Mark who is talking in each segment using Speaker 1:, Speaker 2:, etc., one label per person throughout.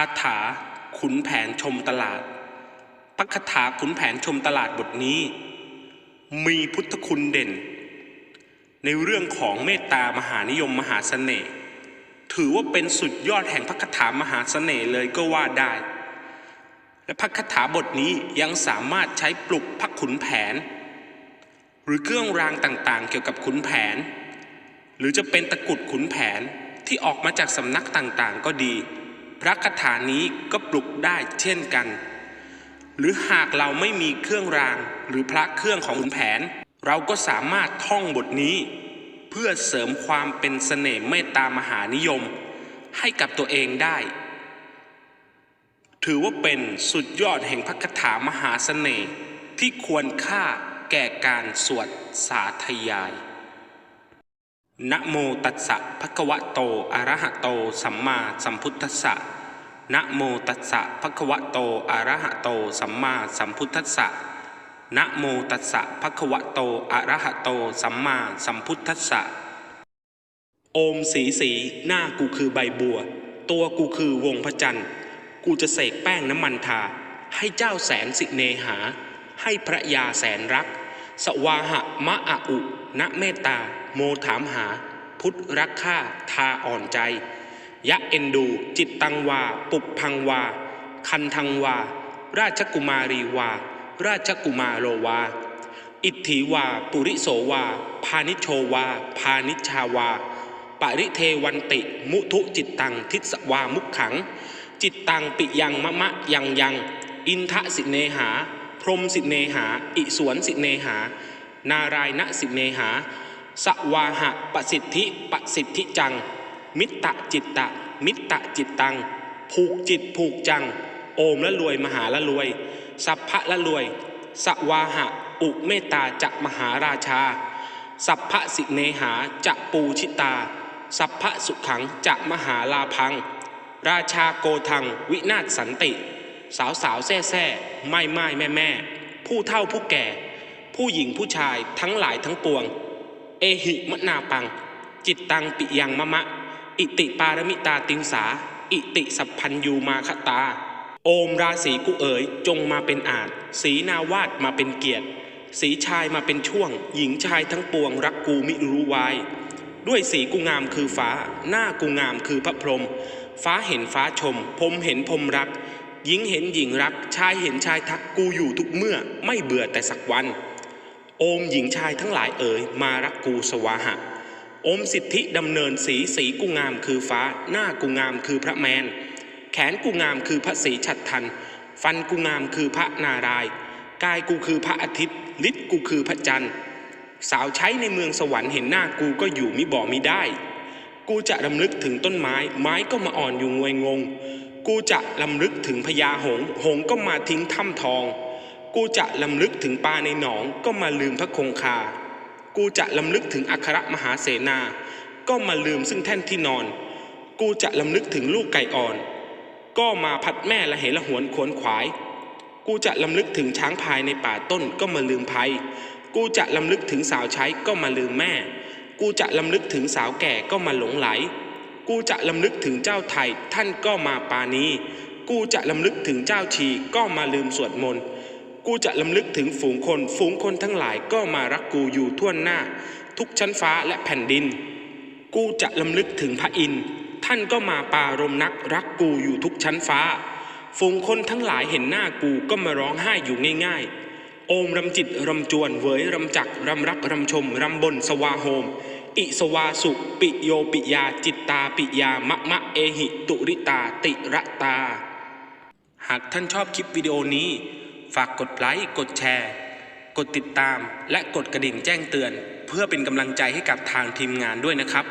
Speaker 1: าถาขุนแผนชมตลาดพระคาถาขุนแผนชมตลาดบทนี้ มีพุทธคุณเด่น ในเรื่องของเมตตามหานิยมมหาเสน่ห์ถือว่าเป็นสุดยอดแห่งพระคาถามหาเสน่ห์เลยก็ว่าได้ และพระคาถาบทนี้ยังสามารถใช้ปลุกพระขุนแผน หรือเครื่องรางต่างๆ เกี่ยวกับขุนแผน หรือจะเป็นตะกรุดขุนแผนที่ออกมาจากสำนักต่างๆ ก็ดี ระคาถานี้ก็ปลุกได้เช่นกัน หรือหากเราไม่มีเครื่องรางหรือพระเครื่องของขุนแผน เราก็สามารถท่องบทนี้ เพื่อเสริมความเป็นเสน่ห์เมตตามหานิยม ให้กับตัวเองได้ ถือว่าเป็นสุดยอดแห่งพระคาถามหาเสน่ห์ที่ควรค่าแก่การสวดสาธยาย นะโมตัสสะภะคะวะโต อะระหะโต สัมมาสัมพุทธัสสะนะโมตัสสะภะคะวะโต อะระหะโต สัมมาสัมพุทธัสสะนะโมตัสสะภะคะวะโต อะระหะโต สัมมาสัมพุทธัสสะ โอมสีสีหน้ากูคือใบบัว ตัวกูคือวงพระจันทร์ กูจะเสกแป้งน้ำมันทา ให้เจ้าแสนสิเนหา ให้พระยาแสนรัก สวาหะมะอะอุณเมตตา โมถามหา พุทธรักข้าทาอ่อนใจ ยะเอ็นดู จิตตังวา ปุพังวา คันทังวา ราชกุมารีวา ราชกุมารโรวา อิทธิวา ปุริโสวา พานิชโชวา พานิชชาวา ปริเทวันติ มุทุจิตตัง ทิสวามุขขัง จิตตังปิยังมะมะยังยัง อินทะสิเนหา พรหมสิเนหา อิสวนสิเนหา นารายณสิเนหา สวาหะปสิทธิปสิทธิจัง มิตตะจิตตะ มิตตะจิตตัง ผูกจิตผูกจัง โอมละรวยมหาละรวย สัพพะละรวย สวาหะอุเมตตาจะมหาราชา สัพพะสิเนหาจะปูชิตา สัพพะสุขังจะมหาลาพัง ราชาโกทังวินาศสันติ สาวสาวแซ่แซ่ ไม่ไม่แม่แม่ผู้เฒ่าผู้แก่ ผู้หญิงผู้ชายทั้งหลายทั้งปวง เอหิมนาปัง จิตตังปิยังมะมะ อิติปารมิตาติงสา อิติสัพพัญยูมาคตา โอมราศีกุเอ๋ยจงมาเป็นอาจสีนาวาดมาเป็นเกียรติสีชายมาเป็นช่วง หญิงชายทั้งปวงรักกูมิรู้วายด้วยสีกูงามคือฟ้า หน้ากูงามคือพระพรหมฟ้าเห็นฟ้าชมพรหมเห็นพรหมรัก หญิงเห็นหญิงรัก ชายเห็นชายทักกูอยู่ทุกเมื่อ ไม่เบื่อแต่สักวัน โอมหญิงชายทั้งหลายเอ๋ยมารักกูสวาหะ โอมสิทธิดำเนินสีสีกูงามคือฟ้า หน้ากูงามคือพระแมน แขนกูงามคือพระศรีฉัตรทัน ฟันกูงามคือพระนารายกายกูคือพระอาทิตย์ฤทธิ์กูคือพระจันทร์ สาวใช้ในเมืองสวรรค์เห็นหน้ากูก็อยู่มิบ่มิได้ กูจะรำลึกถึงต้นไม้ ไม้ก็มาอ่อนอยู่งวยงง กูจะลำลึกถึงพญาหง หงก็มาทิ้งถ้ำทอง กูจะลำลึกถึงปลาในหนองก็มาลืมพระคงคา กูจะลำลึกถึงอัครมหาเสนา ก็มาลืมซึ่งแท่นที่นอน กูจะลำลึกถึงลูกไก่อ่อน ก็มาพัดแม่ละเหละหวนขวนขวาย กูจะลำลึกถึงช้างพายในป่าต้นก็มาลืมภัย กูจะลำลึกถึงสาวใช้ก็มาลืมแม่ กูจะลำลึกถึงสาวแก่ก็มาหลงไหล กูจะลำลึกถึงเจ้าไทยท่านก็มาปานีกูจะลำลึกถึงเจ้าชีก็มาลืมสวดมนต์ กูจะลำลึกถึงฝูงคน ฝูงคนทั้งหลายก็มารักกูอยู่ทั่วหน้า ทุกชั้นฟ้าและแผ่นดิน กูจะลำลึกถึงพระอินทร์ท่านก็มาปารมนักรักกูอยู่ทุกชั้นฟ้า ฝูงคนทั้งหลายเห็นหน้ากูก็มาร้องไห้อยู่ง่ายๆ โอมรำจิตรำจวนเวยรำจักรำรักรำชมรำบนสวาโฮม อิสวาสุปิโยปิยาจิตตาปิยามะมะเอหิตุริตาติระตา หากท่านชอบคลิปวิดีโอนี้ ฝากกดไลค์กดแชร์ กดติดตามและกดกระดิ่งแจ้งเตือน เพื่อเป็นกำลังใจให้กับทางทีมงานด้วยนะครับ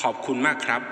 Speaker 1: ขอบคุณมากครับ